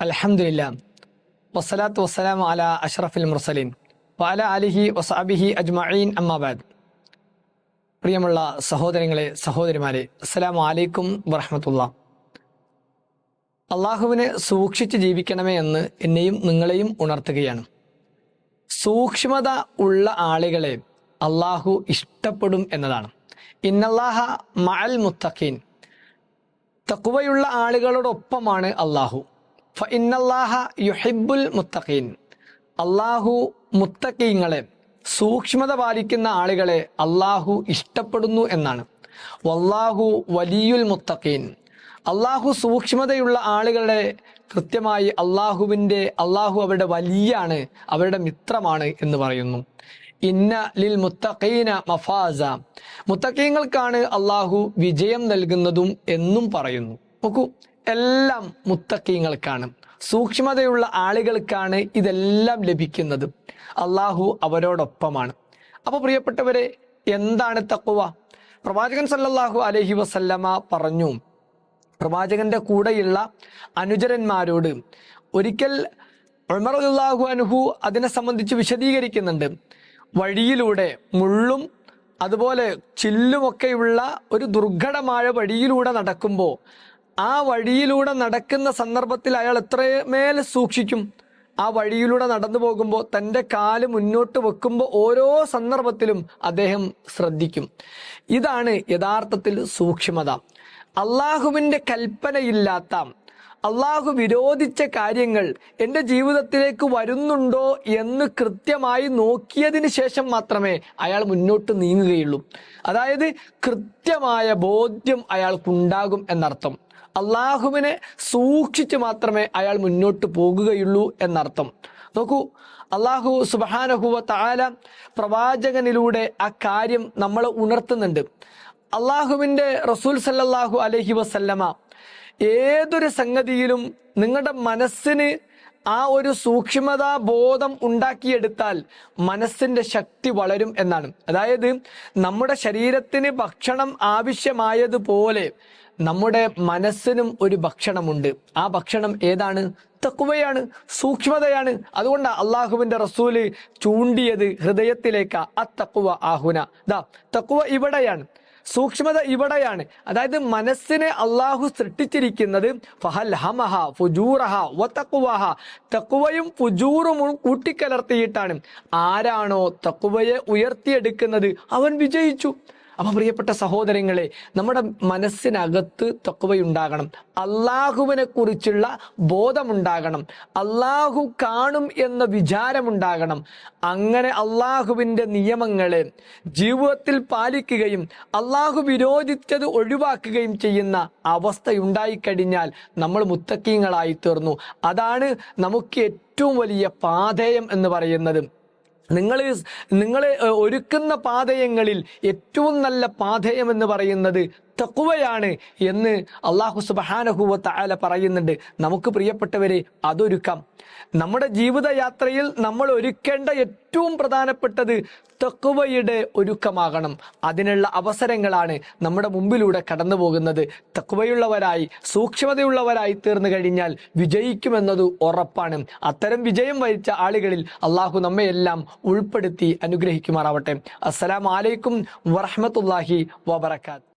അലഹമില്ല വസ്സലാത്ത് വസ്സലാം അല അഷ്റഫുൽ മുർസലീൻ. വഅല അലിഹി വസാബിഹി അജ്മഈൻ അമ്മാബാദ് പ്രിയമുള്ള സഹോദരങ്ങളെ സഹോദരിമാരെ അസ്സലാമു അലൈക്കും വറഹമത്തുള്ള. അള്ളാഹുവിനെ സൂക്ഷിച്ച് ജീവിക്കണമേ എന്ന് എന്നെയും നിങ്ങളെയും ഉണർത്തുകയാണ്. സൂക്ഷ്മത ഉള്ള ആളുകളെ അള്ളാഹു ഇഷ്ടപ്പെടും എന്നതാണ്. ഇന്നല്ലാഹ മഅൽ മുത്തഖീൻ. തക്കുവയുള്ള ആളുകളോടൊപ്പമാണ് അള്ളാഹു. യുഹിബുൽ മുത്തഖീൻ. അള്ളാഹു മുത്തഖീങ്ങളെ സൂക്ഷ്മത പാലിക്കുന്ന ആളുകളെ അള്ളാഹു ഇഷ്ടപ്പെടുന്നു എന്നാണ്. വല്ലാഹു വലിയുൽ മുത്തഖീൻ. അള്ളാഹു സൂക്ഷ്മതയുള്ള ആളുകളെ കൃത്യമായി അള്ളാഹുവിന്റെ അള്ളാഹു അവരുടെ വലിയാണ് അവരുടെ മിത്രമാണ് എന്ന് പറയുന്നു. ഇന്ന ലിൽ മുത്തഖീന മഫാസ. മുത്തഖീങ്ങൾക്കാണ് അള്ളാഹു വിജയം നൽകുന്നതും എന്നും പറയുന്നു. നോക്കൂ എല്ലാം മുത്തക്കീങ്ങൾക്കാണ് സൂക്ഷ്മതയുള്ള ആളുകൾക്കാണ് ഇതെല്ലാം ലഭിക്കുന്നത്. അള്ളാഹു അവരോടൊപ്പമാണ്. അപ്പൊ പ്രിയപ്പെട്ടവരെ എന്താണ് തക്കുവ പ്രവാചകൻ സല്ലല്ലാഹു അലഹി വസല്ലമ പറഞ്ഞു പ്രവാചകന്റെ കൂടെയുള്ള അനുചരന്മാരോട് ഒരിക്കൽ ഉമറുല്ലാഹു അനുഹു അതിനെ സംബന്ധിച്ച് വിശദീകരിക്കുന്നുണ്ട്. വഴിയിലൂടെ മുള്ളും അതുപോലെ ചില്ലുമൊക്കെയുള്ള ഒരു ദുർഘടമായ വഴിയിലൂടെ നടക്കുമ്പോൾ ആ വഴിയിലൂടെ നടക്കുന്ന സന്ദർഭത്തിൽ അയാൾ എത്രമേൽ സൂക്ഷിക്കും? ആ വഴിയിലൂടെ നടന്നു പോകുമ്പോൾ തന്റെ കാൽ മുന്നോട്ട് വെക്കുമ്പോൾ ഓരോ സന്ദർഭത്തിലും അദ്ദേഹം ശ്രദ്ധിക്കും. ഇതാണ് യഥാർത്ഥത്തിൽ സൂക്ഷ്മത. അള്ളാഹുവിന്റെ കൽപ്പനയില്ലാത്ത അള്ളാഹു വിരോധിച്ച കാര്യങ്ങൾ എന്റെ ജീവിതത്തിലേക്ക് വരുന്നുണ്ടോ എന്ന് കൃത്യമായി നോക്കിയതിന് ശേഷം മാത്രമേ അയാൾ മുന്നോട്ട് നീങ്ങുകയുള്ളൂ. അതായത് കൃത്യമായ ബോധ്യം അയാൾക്കുണ്ടാകും എന്നർത്ഥം. അള്ളാഹുവിനെ സൂക്ഷിച്ച് മാത്രമേ അയാൾ മുന്നോട്ട് പോകുകയുള്ളൂ എന്നർത്ഥം. നോക്കൂ അള്ളാഹു സുബാനഹുവ താല പ്രവാചകനിലൂടെ ആ കാര്യം നമ്മൾ ഉണർത്തുന്നുണ്ട്. അള്ളാഹുവിന്റെ റസൂൽ സല്ലാഹു അലഹി വസല്ലമ ഏതൊരു സംഗതിയിലും നിങ്ങളുടെ മനസ്സിന് ആ ഒരു സൂക്ഷ്മതാ ബോധം ഉണ്ടാക്കിയെടുത്താൽ മനസ്സിന്റെ ശക്തി വളരും എന്നാണ്. അതായത് നമ്മുടെ ശരീരത്തിന് ഭക്ഷണം ആവശ്യമായതുപോലെ നമ്മുടെ മനസ്സിനും ഒരു ഭക്ഷണമുണ്ട്. ആ ഭക്ഷണം ഏതാണ്? തക്കുവയാണ് സൂക്ഷ്മതയാണ്. അതുകൊണ്ട് അള്ളാഹുവിന്റെ റസൂൽ ചൂണ്ടിയത് ഹൃദയത്തിലേക്ക് ആ തക്കുവ ആഹുന. ദാ തക്കുവ ഇവിടെയാണ് സൂക്ഷ്മത ഇവിടെയാണ്. അതായത് മനസ്സിനെ അള്ളാഹു സൃഷ്ടിച്ചിരിക്കുന്നത് ഫഹൽ ഹമഹ ഫുജൂറഹ വത്തക്കുവഹ തക്കുവയും ഫുജൂറും കൂട്ടിക്കലർത്തിയിട്ടാണ്. ആരാണോ തക്കുവയെ ഉയർത്തിയെടുക്കുന്നത്? അവൻ വിജയിച്ചു. അപ്പൊ പ്രിയപ്പെട്ട സഹോദരങ്ങളെ നമ്മുടെ മനസ്സിനകത്ത് തൊക്കവയുണ്ടാകണം അള്ളാഹുവിനെ കുറിച്ചുള്ള ബോധമുണ്ടാകണം. അള്ളാഹു കാണും എന്ന വിചാരമുണ്ടാകണം. അങ്ങനെ അള്ളാഹുവിന്റെ നിയമങ്ങളെ ജീവിതത്തിൽ പാലിക്കുകയും അള്ളാഹു വിരോധിച്ചത് ഒഴിവാക്കുകയും ചെയ്യുന്ന അവസ്ഥയുണ്ടായിക്കഴിഞ്ഞാൽ നമ്മൾ മുത്തക്കീങ്ങളായി തീർന്നു അതാണ് നമുക്ക് ഏറ്റവും വലിയ പാതയം എന്ന് പറയുന്നത്. നിങ്ങൾ നിങ്ങൾ ഒരുക്കുന്ന പാതയങ്ങളിൽ ഏറ്റവും നല്ല പാതയം എന്ന് പറയുന്നത് തക്കുവയാണ് എന്ന് അള്ളാഹു സുബാനഹുവ താല പറയുന്നുണ്ട്. നമുക്ക് പ്രിയപ്പെട്ടവരെ അതൊരുക്കാം. നമ്മുടെ ജീവിതയാത്രയിൽ നമ്മൾ ഒരുക്കേണ്ട ഏറ്റവും പ്രധാനപ്പെട്ടത് തക്കുവയുടെ ഒരുക്കമാകണം. അതിനുള്ള അവസരങ്ങളാണ് നമ്മുടെ മുമ്പിലൂടെ കടന്നു പോകുന്നത്. തക്കുവയുള്ളവരായി സൂക്ഷ്മതയുള്ളവരായി തീർന്നു കഴിഞ്ഞാൽ വിജയിക്കുമെന്നത് ഉറപ്പാണ്. അത്തരം വിജയം വരിച്ച ആളുകളിൽ അള്ളാഹു നമ്മയെല്ലാം ഉൾപ്പെടുത്തി അനുഗ്രഹിക്കുമാറാവട്ടെ. അസ്സലാം വലൈക്കും വറഹമത്തല്ലാഹി വബർക്കാത്ത്